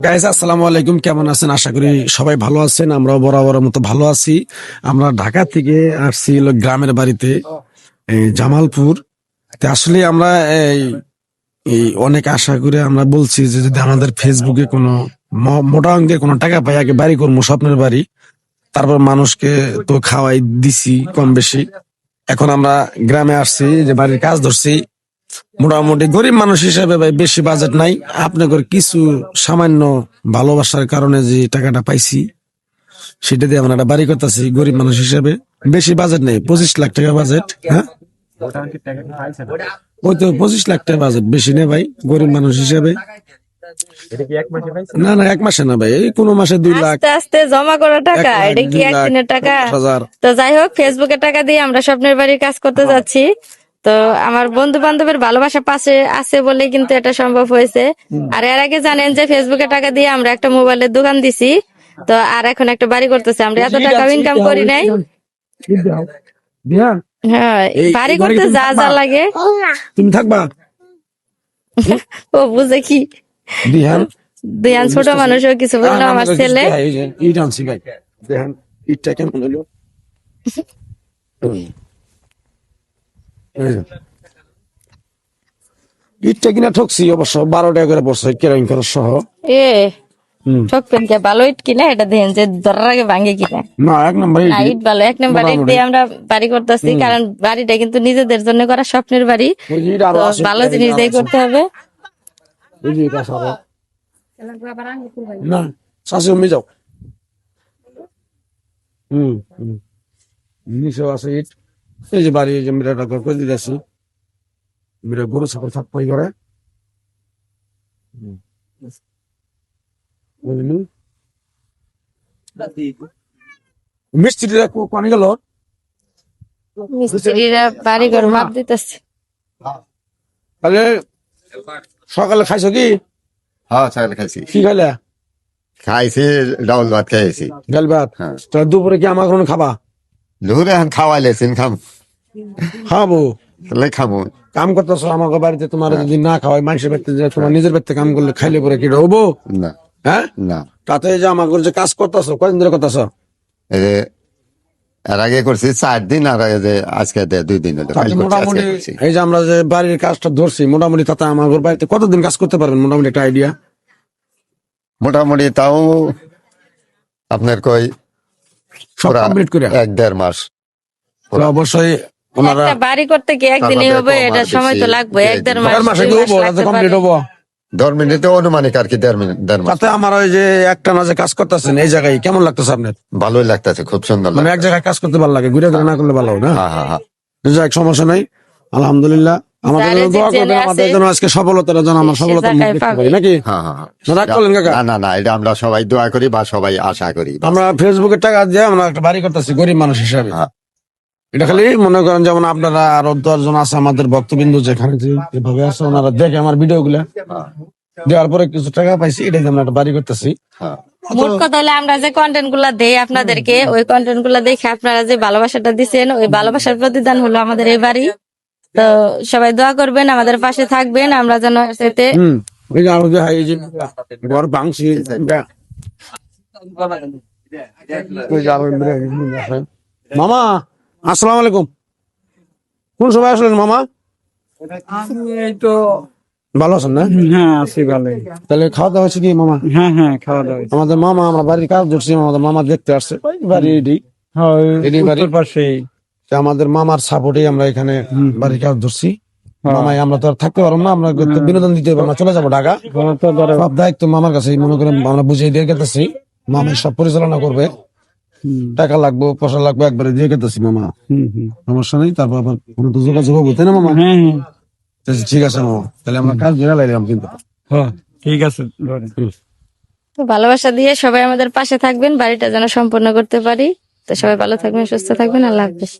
Guys আসসালামু আলাইকুম। কেমন আছেন? আশা করি সবাই ভালো আছেন। আমরাও বরাবরের মতো ভালো আছি। আমরা ঢাকা থেকে আসছি গ্রামের বাড়িতে জামালপুর। আসলে আমরা এই অনেক আশা করে আমরা বলছি যে যদি আমাদের ফেসবুকে কোনো মোটা অঙ্কের কোনো টাকা পাই, আগে বাড়ি করব, স্বপ্নের বাড়ি। তারপর মানুষকে তো খাওয়াই দিছি কম বেশি। এখন আমরা গ্রামে আসছি, যে বাড়ির কাজ ধরছি। মোটামুটি গরিব মানুষ হিসেবে ভাই বেশি বাজেট নাই। আপনাদের কিছু সামান্য ভালোবাসার কারণে যে টাকাটা পাইছি সেটা দিয়ে আমরা একটা বাড়ি করতেছি গরিব মানুষ হিসেবে। বেশি বাজেট নেই পঁচিশ লাখ টাকা বাজেট হ্যাঁ? ওই তো পঁচিশ লাখ টাকা বাজেট বেশি নেই ভাই গরিব মানুষ হিসেবে। না না এক মাসে না ভাই এই কোনো মাসে দুই লাখ আস্তে আস্তে জমা করা টাকা এটা কি একদিনের টাকা? তো যাই হোক ফেসবুকে টাকা দিয়ে আমরা স্বপ্নের বাড়ির কাজ করতে যাচ্ছি। তো আমার বন্ধু বান্ধবের ভালোবাসা পাশে আছে বলে কিন্তু এটা সম্ভব হয়েছে। আর এর আগে জানেন যে ফেসবুকে টাকা দিয়ে আমরা একটা মোবাইলের দোকান দিছি তো আর এখন একটা বাড়ি করতেছি। আমরা এত টাকা ইনকাম করি নাই। হ্যাঁ বাড়ি করতে যা যা লাগে। তুমি থাকবা? ও বুঝে কি? দুয়ান ছোট মানুষও কিছু বলল আমার ছেলে। ইট কেমন হলো। ইটটা কিনা ঠকছি অবশ্য বারো টাকা করে পড়ছে কেরাইন খরচ সহ। এ ঠকবেন কে? ভালো ইট কিনা এটা দেখেন যে ধরার আগে ভাঙে কিনা। না এক নম্বর ইট। ভালো এক নম্বর ইট দিয়ে আমরা বাড়ি করতেছি কারণ বাড়িটা কিন্তু নিজেদের জন্য করা স্বপ্নের বাড়ি। ভালো জিনিস দিয়ে করতে হবে। না শাশি যাও। হুম হুম। নিচেও আছে ইট। এই যে বাড়ি যে মিরাটা ঘর করে দিতেছি মিরা গরু ছাগল থাকপাই করে। মিস্ত্রিরা কো- কোনে গেল? মিস্ত্রিরা বাড়ি ঘর মাপ দিতেছে। তাহলে সকালে খাইছো কি? হ্যাঁ সকালে খাইছি। কি খাইলে? খাইছি ডাউল ভাত খাইছি। ডাল ভাত? হ্যাঁ। তাহলে দুপুরে কি আমার কোনো খাবা? দুপুরে এখন খাওয়াইলে সিন খাম। খাব। তাহলে খামো কাম করতেছো আমাকে বাড়িতে তোমার যদি না খাওয়াই মানুষের বাড়িতে তোমার নিজের বাড়িতে কাম করলে খাইলে পরে কি হব না। হ্যাঁ? না। তাতে যে আমাকে যে কাজ করতেছো কয়দিন ধরে করতেছো? এর আগে করছি চার দিন আর যে আজকে দুই দিন মোটামুটি এই যে আমরা যে বাড়ির কাজটা ধরছি মোটামুটি তাতে আমার বাড়িতে কতদিন কাজ করতে পারবেন? মোটামুটি একটা আইডিয়া। মোটামুটি তাও আপনার কই? সব কমপ্লিট করে। এক দেড় মাস। অবশ্যই ওনারা একটা বাড়ি করতে কি একদিনই হবে এটা সময় তো লাগবে এক দেড় দেড় মাস দেড় মাসে দুই কি মাস হব লাগতে কমপ্লিট হব। দশ মিনিটে অনুমানিক আর কি দেড় মিনিট দেড় মাস। তাতে আমার ওই যে একটা না কাজ করতেছেন এই জায়গায় কেমন লাগতেছে আপনার? ভালোই লাগতেছে খুব সুন্দর মানে এক জায়গায় কাজ করতে ভালো লাগে ঘুরে ঘুরে না করলে ভালো না? হ্যাঁ হ্যাঁ হ্যাঁ। যাক সমস্যা নাই। আলহামদুলিল্লাহ। আমাদের দোয়া করবেন আমাদের জন্য আজকে সফলতার জন্য আমরা সফলতা মুখ দেখতে পাবে। নাকি? হ্যাঁ হ্যাঁ হ্যাঁ। না, রাগ করলেন কাকা? না না না এটা আমরা সবাই দোয়া করি বা সবাই আশা করি। আমরা ফেসবুকে টাকা দিয়ে আমরা একটা বাড়ি করতেছি গরিব মানুষ হিসাবে। এটা খালি মনে করেন যেমন আপনারা আরও দশজন আছে আমাদের ভক্তবিন্দু যেখানে যে এভাবে আছে ওনারা দেখে আমার ভিডিও গুলা দেওয়ার পরে কিছু টাকা পাইছি এটাই আমরা একটা বাড়ি করতেছি। হ্যাঁ। মোট কথা হলে আমরা যে কন্টেন্টগুলা দেই আপনাদেরকে ওই কন্টেন্টগুলা দেখে আপনারা যে ভালোবাসাটা দিচ্ছেন ওই ভালোবাসার প্রতিদান হলো আমাদের এই বাড়ি। তো সবাই দোয়া করবেন আমাদের পাশে থাকবেন আমরা যেন এতে হম। ওই যে আরও যে হাই যে ঘর ভাঙছি এটা। ওই যে আরও এমনি আছে। মামা! আসসালামু আলাইকুম। কোন সময় আসলেন মামা? এই তো ভালো আছেন না? হ্যাঁ আছি ভালোই। তাহলে খাওয়া দাওয়া হচ্ছে কি মামা? হ্যাঁ হ্যাঁ খাওয়া দাওয়া আমাদের মামা আমরা বাড়ির কাজ ধরছি আমাদের মামা দেখতে আসছে। বাড়ি এডি হ্যাঁ ওই এডি বাড়ি। উত্তর পাশে আমাদের মামার সাপোর্টে আমরা এখানে বাড়ির কাজ ধরছি। মামাই আমরা তো আর থাকতে পারব না আমরা বিনোদন দিতে পারব না চলে যাব ঢাকা। ওরা সব দায়িত্ব মামার কাছে মনে করেন আমরা বুঝিয়ে দিয়ে গেতেছি। মামাই সব পরিচালনা করবে। টাকা লাগবো পয়সা লাগবো একবারে দিয়ে কেটেছি মামা। হুম, হুম। সমস্যা নেই তারপর আবার কোনো তো যোগাযোগ হব তাই না মামা? হ্যাঁ হ্যাঁ। তো ঠিক আছে মামা। তাহলে আমরা কাজ ধরে লাইলাম কিন্তু। হ্যাঁ, ঠিক আছে তো ভালোবাসা দিয়ে সবাই আমাদের পাশে থাকবেন বাড়িটা যেন সম্পূর্ণ করতে পারি। তো সবাই ভালো থাকবেন সুস্থ থাকবেন আল্লাহ হাফিজ।